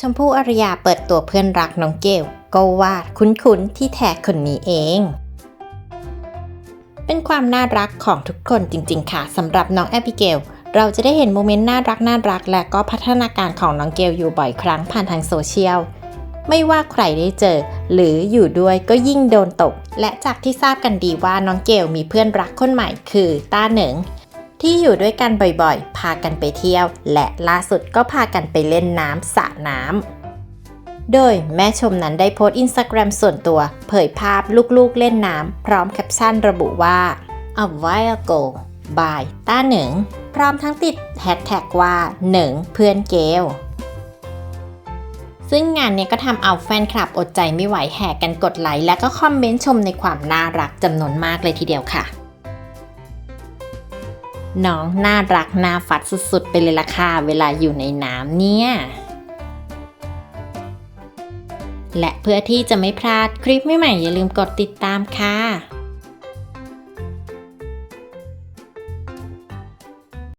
ชมพู่อารยาเปิดตัวเพื่อนรักน้องเกลก็ว่าคุ้นๆที่แท้คนนี้เอง เป็นความน่ารักของทุกคนจริงๆค่ะสำหรับน้องแอบิเกลเราจะได้เห็นโมเมนต์น่ารักน่ารัก และก็พัฒนาการของน้องเกลอยู่บ่อยครั้งผ่านทางโซเชียลไม่ว่าใครได้เจอ หรืออยู่ด้วยก็ยิ่งโดนตก และจากที่ทราบกันดีว่าน้องเกลมีเพื่อนรักคนใหม่คือต้าเหนิง ที่อยู่ด้วยกันบ่อยๆ พากันไปเที่ยว และล่าสุดก็พากันไปเล่นน้ำสระน้ำ โดยแม่ชมนั้นได้โพสต์อินสตาแกรมส่วนตัว เผยภาพลูกๆเล่นน้ำ พร้อมแคปชั่นระบุว่า a while ago by ต้าหนิงพร้อมทั้งติดแฮชแท็กว่าหนิงเพื่อนเกลซึ่งงานนี้ก็ทำเอาแฟนคลับอดใจไม่ไหวแห่กันกดไลค์และก็คอมเมนต์ชมในความน่ารักจำนวนมากเลยทีเดียวค่ะ น้องน่ารักน่าฟัดสุดๆ ไปเลยล่ะค่ะ เวลาอยู่ในน้ำเนี่ย และเพื่อที่จะไม่พลาดคลิปใหม่ๆอย่าลืมกดติดตามค่ะ